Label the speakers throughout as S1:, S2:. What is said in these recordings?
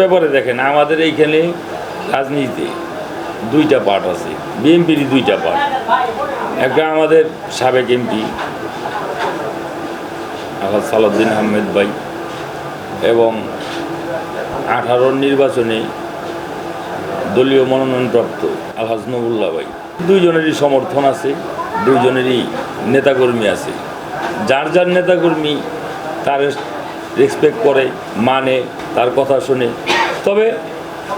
S1: ব্যাপারে দেখেন, আমাদের এইখানে রাজনীতিতে দুইটা পার্ট আছে। বিএনপিরই দুইটা পার্ট একটা আমাদের সাবেক এমপি আলহাজ সালাউদ্দিন আহমেদ ভাই, এবং আঠারোর নির্বাচনে দলীয় মনোনয়নপ্রাপ্ত আলহাজ নবুল্লাহ ভাই। দুইজনেরই সমর্থন আছে, দুইজনেরই নেতাকর্মী আছে। যার যার নেতাকর্মী, তার রেসপেক্ট করে মানে তার কথা শুনে। তবে,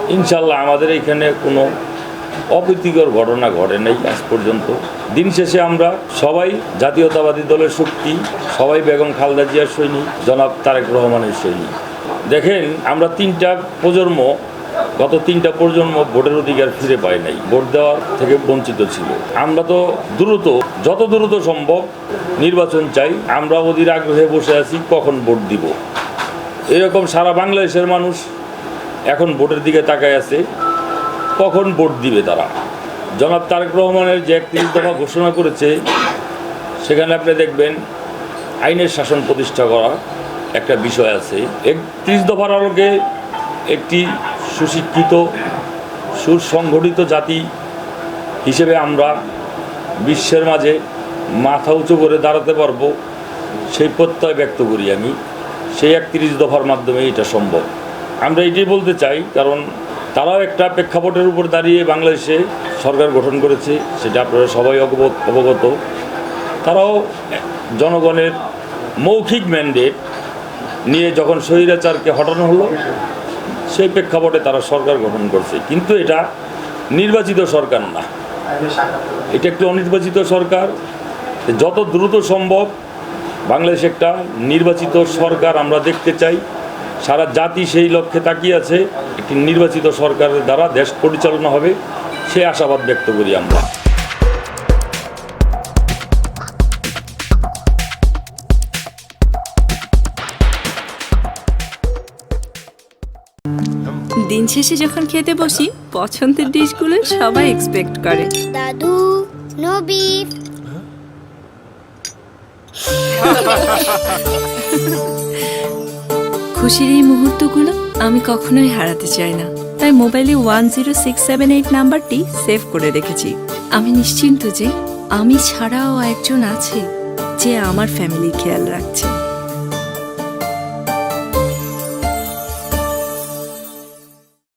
S1: ইনশাল্লাহ আমাদের এখানে কোনো অপ্রীতিকর ঘটনা ঘটে নাই আজ পর্যন্ত। দিন শেষে আমরা সবাই জাতীয়তাবাদী দলের শক্তি, সবাই বেগম খালদা জিয়ার সৈনিক, জনাব তারেক রহমানের সৈনিক। দেখেন, আমরা তিনটা প্রজন্ম গত তিনটা প্রজন্ম ভোটের অধিকার ফিরে পায় নাই। ভোট দেওয়ার থেকে বঞ্চিত ছিল। আমরা তো দ্রুত, যত দ্রুত সম্ভব নির্বাচন চাই। আমরা অধীর আগ্রহে বসে আছি, কখন ভোট দিব? এরকম সারা বাংলাদেশের মানুষ এখন ভোটের দিকে তাকায় আছে, কখন ভোট দিবে তারা? জনাব তারেক রহমানের যে একত্রিশ দফা ঘোষণা করেছে, সেখানে আপনি দেখবেন আইনের শাসন প্রতিষ্ঠা করা একটা বিষয় আছে। একত্রিশ দফার আলোকে একটি সুশিক্ষিত, সুসংগঠিত জাতি হিসেবে আমরা বিশ্বের মাঝে মাথা উঁচু করে দাঁড়াতে পারব, সেই প্রত্যয় ব্যক্ত করি আমি। সেই একত্রিশ দফার মাধ্যমে এটা সম্ভব। আমরা এটাই বলতে চাই, কারণ তারাও একটা প্রেক্ষাপটের উপর দাঁড়িয়ে বাংলাদেশে সরকার গঠন করেছে, সেটা আপনারা সবাই অবগত অবগত। তারাও জনগণের মৌখিক ম্যান্ডেট নিয়ে যখন স্বৈরাচারকে হটানো হলো সেই প্রেক্ষাপটে তারা সরকার গঠন করছে। কিন্তু এটা নির্বাচিত সরকার না। এটা একটি অনির্বাচিত সরকার। যত দ্রুত সম্ভব বাংলাদেশ একটা নির্বাচিত সরকার আমরা দেখতে চাই। সারা জাতি সেই লক্ষ্যে তাকিয়ে আছে। একটি নির্বাচিত সরকারের দ্বারা দেশ পরিচালনা হবে, সে আশাবাদ ব্যক্ত করি আমরা।
S2: দিন শেষে যখন খেতে বসি পছন্দের ডিশগুলো সবাই এক্সপেক্ট করে।
S3: দাদু নো বিফ
S2: খুশির এই মুহূর্তগুলো আমি কখনোই হারাতে চাই না। তাই মোবাইলে one zero six seven eight নাম্বারটি সেভ করে রেখেছি। আমি নিশ্চিন্ত যে আমি ছাড়াও একজন আছে যে আমার ফ্যামিলি খেয়াল রাখছে।